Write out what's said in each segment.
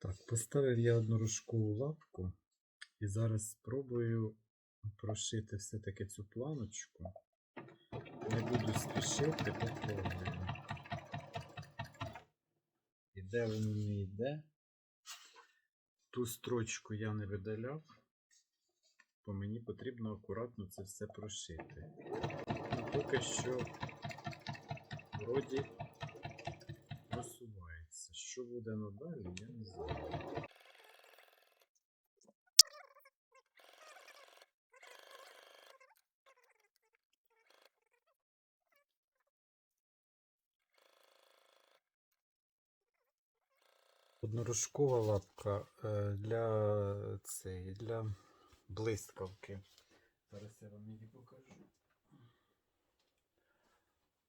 Поставив я однорожкову лапку і зараз спробую прошити все-таки цю планочку. Не буду спішити, попробую. Іде воно не йде. Ту строчку я не видаляв, бо мені потрібно акуратно це все прошити. Ну, поки що вроді. Що буде надалі, я не знаю. Однорожкова лапка е, для цієї, для блискавки. Зараз я вам її покажу.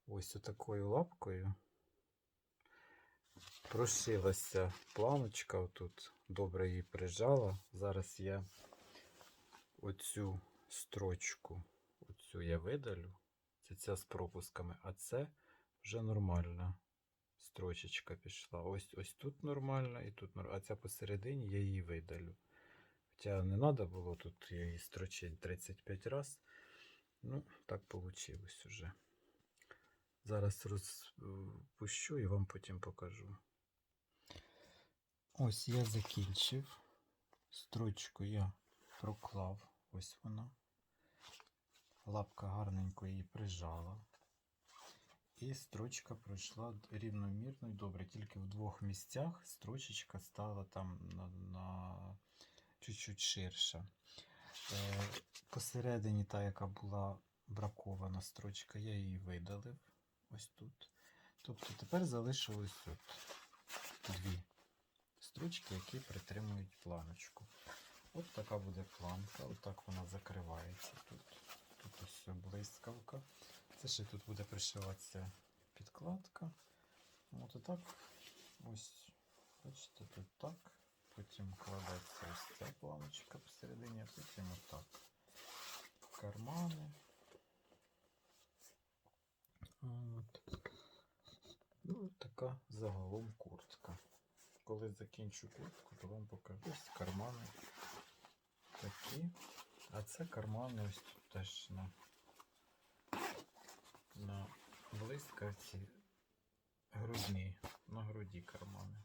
Ось отакою лапкою прошилася планочка отут. Добре її прижала. Зараз я оцю строчку, оцю я видалю. Це ця з пропусками, а це вже нормальна строчечка пішла. Ось ось тут нормально і тут нормально. А ця посередині я її видалю. Хоча не треба було тут її строчити 35 разів. Ну, так вийшло уже. Зараз розпущу і вам потім покажу. Ось я закінчив. Строчку я проклав. Ось вона. Лапка гарненько її прижала. І строчка пройшла рівномірно і добре. Тільки в двох місцях строчечка стала там на, на чуть-чуть ширша. Е, посередині та, яка була бракована строчка, я її видалив ось тут. Тобто тепер залишилось от дві строчки, які притримують планочку. От така буде планка, отак вона закривається тут. Тут ось блискавка. Це ще тут буде пришиватися підкладка. От отак. Ось, бачите, тут так. Потім кладеться ось ця планочка посередині, а потім отак. Кармани. От. Ну, така загалом куртка. Коли закінчу куртку, то вам покажу ось кармани такі. А це кармани ось тут теж на, на блискавці грудні, на груді кармани.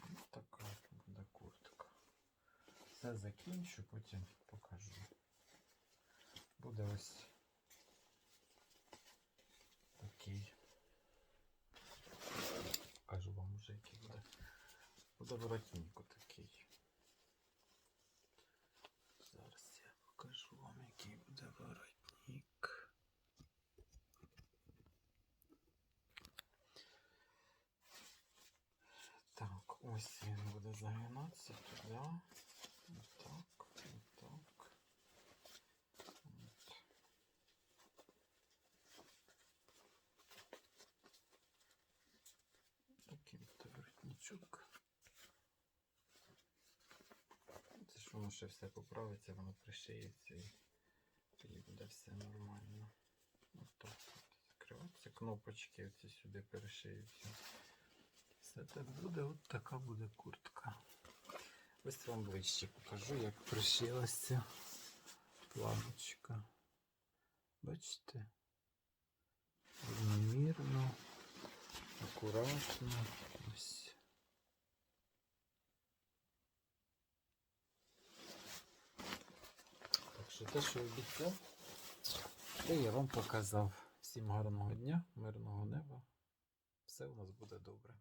Ось така буде куртка. Все закінчу, потім покажу. Буде ось Буде воротненько такий. Зараз я покажу вам, який буде воротник. Так, ось він буде загинатися туди. Отак, отак. От. Такий воротничок. Воно ще все поправиться, воно пришиється і тоді буде все нормально. Отак от закриватися. Кнопочки оці сюди перешиються. Все так буде, от така буде куртка. Ось вам ближче покажу, як пришилася планочка. Бачите? Рівномірно, акуратно. Ось. Так що те, що обіцяв, те я вам показав. Всім гарного дня, мирного неба. Все у нас буде добре.